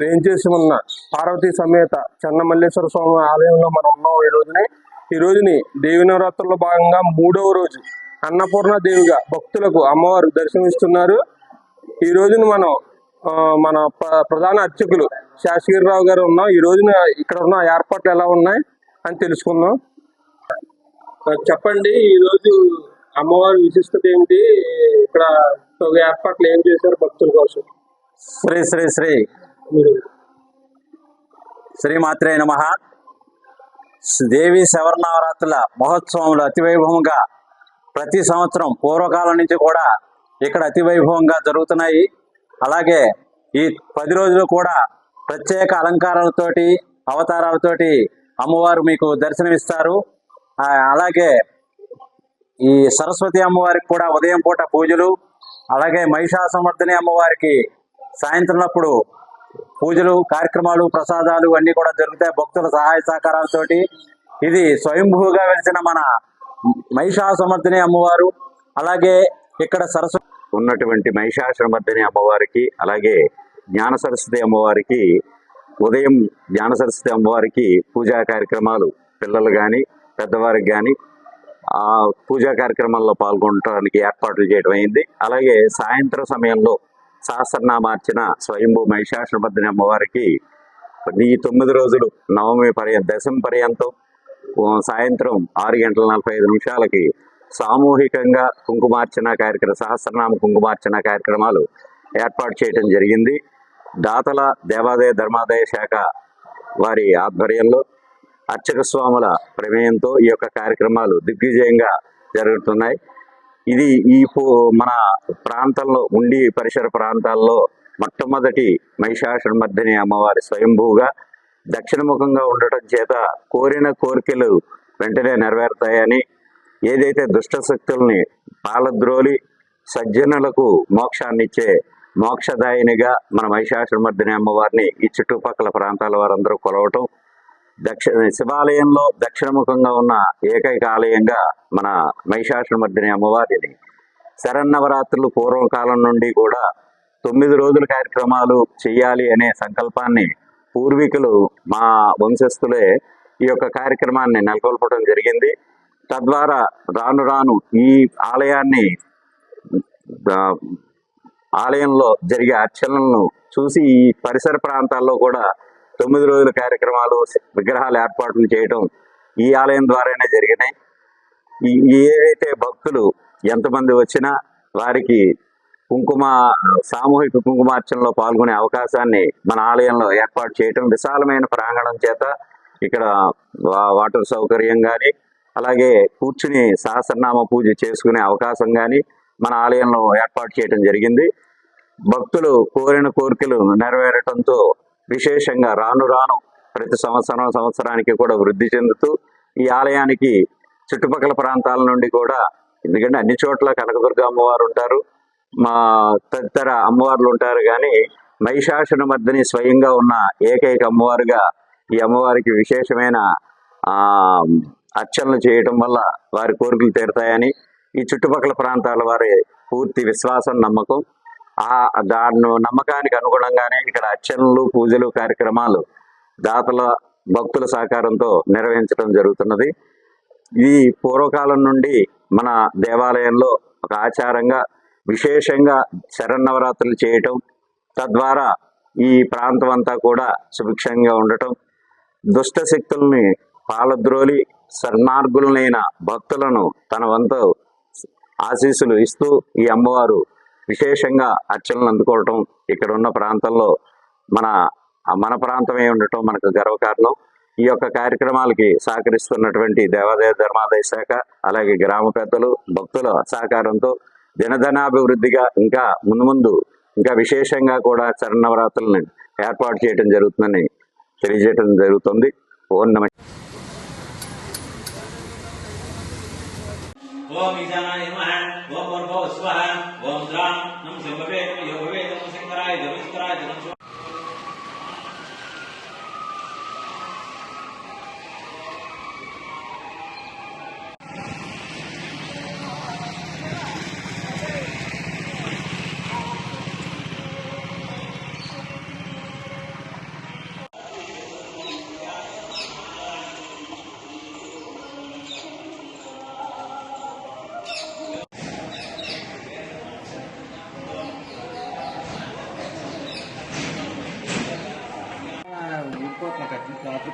వేయించేసి ఉన్న పార్వతీ సమేత చెన్నమల్లేశ్వర స్వామి ఆలయంలో మనం ఉన్నాం ఈ రోజుని. ఈ రోజుని దేవి నవరాత్రుల్లో భాగంగా మూడవ రోజు అన్నపూర్ణ దేవిగా భక్తులకు అమ్మవారు దర్శనమిస్తున్నారు. ఈ రోజున మనం మన ప్ర- ప్రధాన అర్చకులు శాసగిరిరావు గారు ఉన్నాం. ఈ రోజున ఇక్కడ ఉన్న ఏర్పాట్లు ఎలా ఉన్నాయి అని తెలుసుకుందాం. చెప్పండి ఈ రోజు అమ్మవారి విశిష్టత ఏమిటి? ఇక్కడ ఏర్పాట్లు ఏం చేశారు భక్తుల కోసం? శ్రీ శ్రీ శ్రీ. శ్రీమాత్రే నమ. దేవి శవరనవరాత్రుల మహోత్సవంలో అతి వైభవంగా ప్రతి సంవత్సరం పూర్వకాలం నుంచి కూడా ఇక్కడ అతి వైభవంగా జరుగుతున్నాయి. అలాగే ఈ పది రోజులు కూడా ప్రత్యేక అలంకారాలతోటి అవతారాలతోటి అమ్మవారు మీకు దర్శనమిస్తారు. అలాగే ఈ సరస్వతి అమ్మవారికి కూడా ఉదయం పూట పూజలు అలాగే మహిషాసమర్థని అమ్మవారికి సాయంత్రంప్పుడు పూజలు కార్యక్రమాలు ప్రసాదాలు అన్ని కూడా జరుగుతాయి. భక్తుల సహాయ సహకారాలతోటి ఇది స్వయంభూగా వెలిసిన మన మహిషాసమర్థిని అమ్మవారు. అలాగే ఇక్కడ సరస్వతి ఉన్నటువంటి మహిషాసమర్థిని అమ్మవారికి అలాగే జ్ఞాన సరస్వతి అమ్మవారికి ఉదయం జ్ఞాన సరస్వతి అమ్మవారికి పూజా కార్యక్రమాలు పిల్లలు కానీ పెద్దవారికి కానీ ఆ పూజా కార్యక్రమాల్లో పాల్గొనడానికి ఏర్పాట్లు చేయడం అయింది. అలాగే సాయంత్రం సమయంలో సహస్రనామార్చన స్వయంభూ మహిషాసురభద్రని అమ్మవారికి ఈ తొమ్మిది రోజులు నవమి పర్యంత దశమి పర్యంతం సాయంత్రం ఆరు గంటల నలభై ఐదు నిమిషాలకి సామూహికంగా కుంకుమార్చన కార్యక్రమ సహస్రనామ కుంకుమార్చన కార్యక్రమాలు ఏర్పాటు చేయడం జరిగింది. దాతల దేవాదాయ ధర్మాదాయ శాఖ వారి ఆధ్వర్యంలో అర్చక స్వాముల ప్రమేయంతో ఈ యొక్క కార్యక్రమాలు దిగ్విజయంగా జరుగుతున్నాయి. ఇది ఈ మన ప్రాంతంలో ఉండి పరిసర ప్రాంతాల్లో మొట్టమొదటి మహిషాసురమర్దిని అమ్మవారి స్వయంభూగా దక్షిణముఖంగా ఉండటం చేత కోరిన కోరికలు వెంటనే నెరవేరుతాయని ఏదైతే దుష్ట శక్తుల్ని పాలద్రోలి సజ్జనులకు మోక్షాన్ని ఇచ్చే మోక్షదాయినిగా మన మహిషాసురమర్దిని అమ్మవారిని ఈ చుట్టుపక్కల ప్రాంతాల వారందరూ కొలవటం దక్షిణ శివాలయంలో దక్షిణముఖంగా ఉన్న ఏకైక ఆలయంగా మన మహిషాసురమర్దిని అమ్మవారిని శరన్నవరాత్రులు పూర్వకాలం నుండి కూడా తొమ్మిది రోజుల కార్యక్రమాలు చేయాలి అనే సంకల్పాన్ని పూర్వీకులు మా వంశస్థులే ఈ యొక్క కార్యక్రమాన్ని నెలకొల్పడం జరిగింది. తద్వారా రాను రాను ఈ ఆలయాన్ని ఆలయంలో జరిగే అర్చనలను చూసి ఈ పరిసర ప్రాంతాల్లో కూడా తొమ్మిది రోజుల కార్యక్రమాలు విగ్రహాలు ఏర్పాట్లు చేయటం ఈ ఆలయం ద్వారానే జరిగినాయి. ఏదైతే భక్తులు ఎంతమంది వచ్చినా వారికి కుంకుమ సామూహిక కుంకుమార్చనలో పాల్గొనే అవకాశాన్ని మన ఆలయంలో ఏర్పాటు చేయటం విశాలమైన ప్రాంగణం చేత ఇక్కడ వా- వాటర్ సౌకర్యం కానీ అలాగే కూర్చుని సహస్రనామ పూజ చేసుకునే అవకాశం కానీ మన ఆలయంలో ఏర్పాటు చేయడం జరిగింది. భక్తులు కోరిన కోరికలు నెరవేరటంతో విశేషంగా రాను రాను ప్రతి సంవత్సరం సంవత్సరానికి కూడా వృద్ధి చెందుతూ ఈ ఆలయానికి చుట్టుపక్కల ప్రాంతాల నుండి కూడా ఎందుకంటే అన్ని చోట్ల కనకదుర్గ అమ్మవారు ఉంటారు. మా తదితర అమ్మవార్లు ఉంటారు కానీ మహిషాసురమర్దిని స్వయంగా ఉన్న ఏకైక అమ్మవారుగా ఈ అమ్మవారికి విశేషమైన అర్చనలు చేయటం వల్ల వారి కోరికలు తీరుతాయని ఈ చుట్టుపక్కల ప్రాంతాల వారి పూర్తి విశ్వాసం నమ్మకం ఆ దాని నమ్మకానికి అనుగుణంగానే ఇక్కడ అర్చనలు పూజలు కార్యక్రమాలు దాతల భక్తుల సహకారంతో నిర్వహించడం జరుగుతున్నది. ఈ పూర్వకాలం నుండి మన దేవాలయంలో ఒక ఆచారంగా విశేషంగా శరన్నవరాత్రులు చేయటం తద్వారా ఈ ప్రాంతం అంతా కూడా సుభిక్షంగా ఉండటం దుష్ట శక్తుల్ని పాలద్రోలి సన్మార్గులనైన భక్తులను తన వంతు ఆశీస్సులు ఇస్తూ ఈ అమ్మవారు విశేషంగా అర్చనలు అందుకోవటం ఇక్కడ ఉన్న ప్రాంతంలో మన మన ప్రాంతమే ఉండటం మనకు గర్వకారణం. ఈ యొక్క కార్యక్రమాలకి సహకరిస్తున్నటువంటి దేవాదాయ ధర్మాదాయ శాఖ అలాగే గ్రామ పెద్దలు భక్తుల సహకారంతో జనధనాభివృద్ధిగా ఇంకా ముందు ముందు ఇంకా విశేషంగా కూడా శరణవరాత్రులను ఏర్పాటు చేయడం జరుగుతుందని తెలియజేయడం జరుగుతుంది. ఓం నమ ఓం ఈశానాయ నమః ఓం పూర్వో స్వః ఓం ద్రాం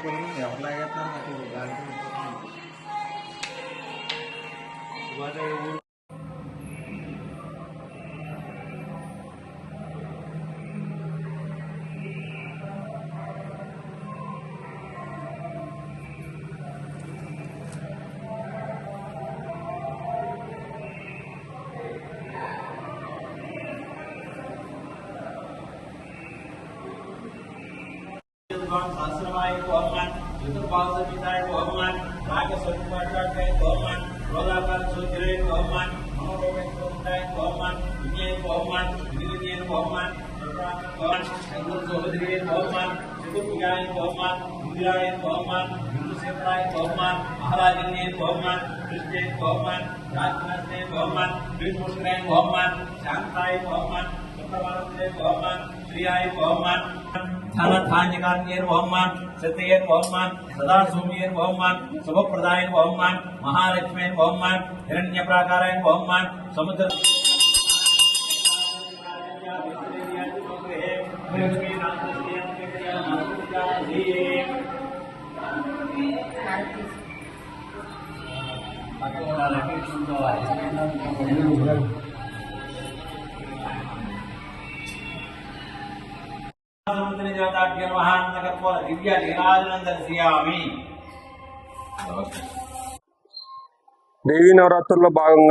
నమ శివవే నమ యోగవే నమ శంకరాయ ధర్మేశ్వరాయ నమ శివ వాటర్ కూడా ఎవరు లాగేస్తున్నారు Bohman, Santai Bohman, Ketawaran Bohman, Priai Bohman, धनधान्यकान्यैर्वहम्मान् क्षत्रियैर्वहम्मान् सदाशिवैर्वहम्मान् शुभप्रदायैर्वहम्मान् महालक्ष्मीर्वहम्मान् हिरण्यप्राकारायैर्वहम्मान् समुद्र Thank you. దివ్య దేవీ నవరాత్రుల్లో భాగంగా